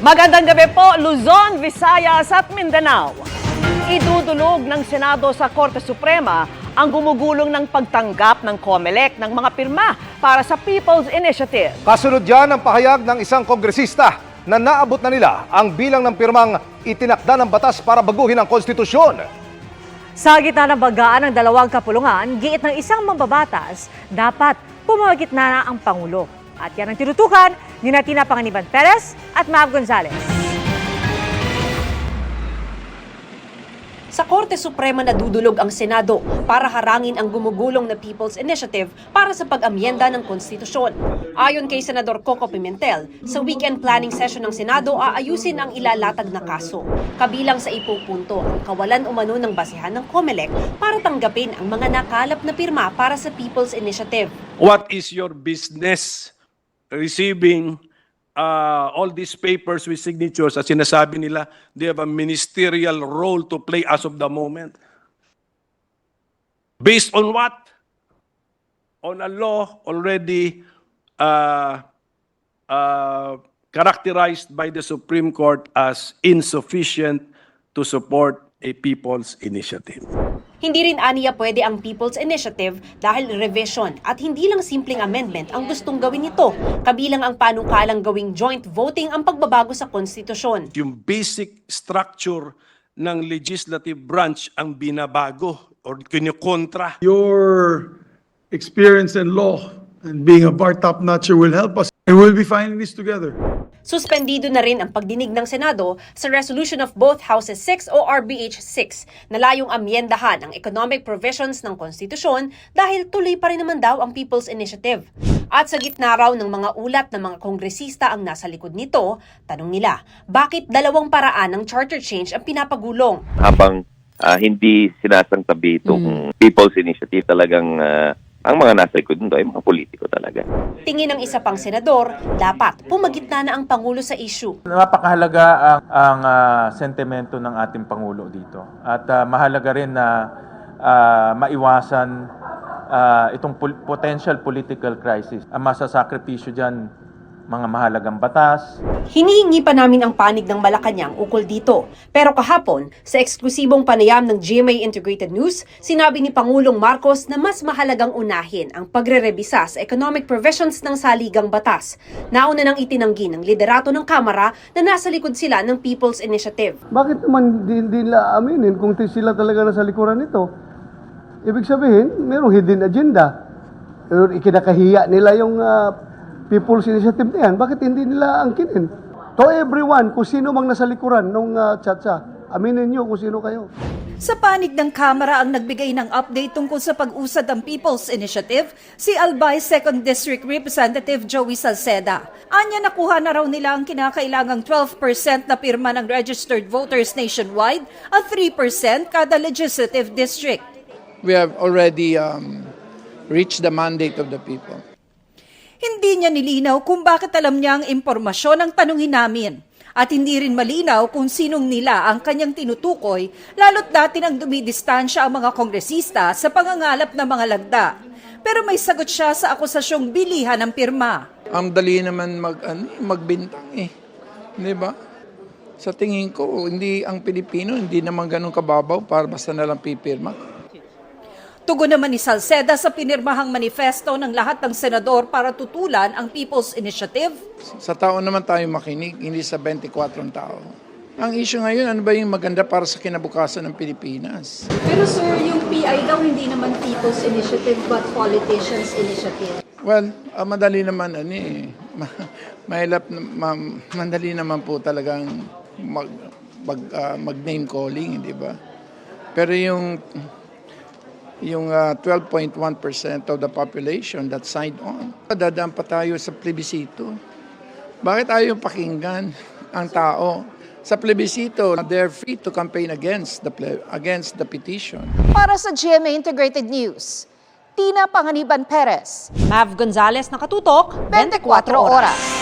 Magandang gabi po, Luzon, Visayas at Mindanao. Idudulog ng Senado sa Korte Suprema ang gumugulong ng pagtanggap ng COMELEC ng mga pirma para sa People's Initiative. Kasunod yan ang pahayag ng isang kongresista na naabot na nila ang bilang ng pirmang itinakda ng batas para baguhin ang konstitusyon. Sa gitna ng bagaan ng dalawang kapulungan, giit ng isang mambabatas, dapat pumamagitna na ang Pangulo. At yan ang tinutukan ni Natina Panganiban Perez at Mav Gonzalez. Sa Korte Suprema nadudulog ang Senado para harangin ang gumugulong na People's Initiative para sa pag-amyenda ng konstitusyon. Ayon kay Senador Coco Pimentel, sa weekend planning session ng Senado aayusin ang ilalatag na kaso. Kabilang sa ipupunto ang kawalan umano ng basehan ng COMELEC para tanggapin ang mga nakalap na pirma para sa People's Initiative. what is your business receiving uh, all these papers with signatures at sinasabi nila they have a ministerial role to play as of the moment. Based on what? On a law already uh, uh, characterized by the Supreme Court as insufficient to support a people's initiative. Hindi rin aniya pwede ang People's Initiative dahil revision at hindi lang simpleng amendment ang gustong gawin nito. Kabilang ang panukalang gawing joint voting ang pagbabago sa konstitusyon. yung basic structure ng legislative branch ang binabago or kinyokontra. Your experience in law and being a bar top notcher will help us. And we'll be finding this together. Suspendido na rin ang pagdinig ng Senado sa resolution of both Houses 6 o RBH 6 na layong amyendahan ang economic provisions ng konstitusyon dahil tuloy pa rin naman daw ang People's Initiative. At sa gitna raw ng mga ulat ng mga kongresista ang nasa likod nito, tanong nila, bakit dalawang paraan ng charter change ang pinapagulong? habang ah, hindi sinasangtabi itong People's Initiative talagang ah, ang mga nasa likod nito ay mga politiko talaga. Tingin ng isa pang senador, dapat pumagitna na ang Pangulo sa issue. Napakahalaga ang, ang ah, sentimento ng ating Pangulo dito. At ah, mahalaga rin na ah, maiwasan ah, itong pol- potential political crisis. Ang masasakripisyo dyan, mga mahalagang batas, Hinihingi pa namin ang panig ng Malacanang ukol dito. Pero kahapon, sa eksklusibong panayam ng GMA Integrated News, sinabi ni Pangulong Marcos na mas mahalagang unahin ang pagre-rebisa sa economic provisions ng saligang batas. Nauna nang itinanggi ng liderato ng Kamara na nasa likod sila ng People's Initiative. Bakit naman di, di nila aminin kung sila talaga nasa likuran nito? Ibig sabihin, mayroong hidden agenda. Ikinakahiya nila yung ah, People's Initiative na yan. Bakit hindi nila angkinin? To everyone, kung sino mang nasa likuran nung uh, chatsa, aminin nyo kung sino kayo. Sa panig ng Kamara ang nagbigay ng update tungkol sa pag-usad ng People's Initiative, si Albay 2nd District Representative Joey Salceda. Anya nakuha na raw nila ang kinakailangang 12% na pirma ng registered voters nationwide at 3% kada legislative district. we have already um, reached the mandate of the people. Hindi niya nilinaw kung bakit alam niya ang impormasyon ng tanungin namin. At hindi rin malinaw kung sinong nila ang kanyang tinutukoy, lalo't dati nang dumidistansya ang mga kongresista sa pangangalap ng mga lagda. Pero may sagot siya sa akusasyong bilihan ng pirma. Ang dali naman mag, ano, magbintang eh. Di ba? Sa tingin ko, hindi ang Pilipino, hindi naman ganun kababaw para basta na lang pipirma. Tugon naman ni Salceda sa pinirmahang manifesto ng lahat ng senador para tutulan ang People's Initiative. Sa tao naman tayo makinig, hindi sa 24 tao. Ang issue ngayon, ano ba yung maganda para sa kinabukasan ng Pilipinas? Pero sir, yung PI daw hindi naman People's Initiative but Politicians Initiative. Well, ah, madali naman ano eh. Ma- mahirap na- ma- madali naman po talagang mag mag, ah, mag-name calling, di ba? Pero yung yung ah, 12.1% of the population that signed on, dadaan pa tayo sa plebisito. Bakit ayaw pakinggan ang tao? Sa plebisito, they're free to campaign against the ple- against the petition. Para sa GMA Integrated News, Tina Panganiban Perez, Mav Gonzalez nakatutok, 24 oras.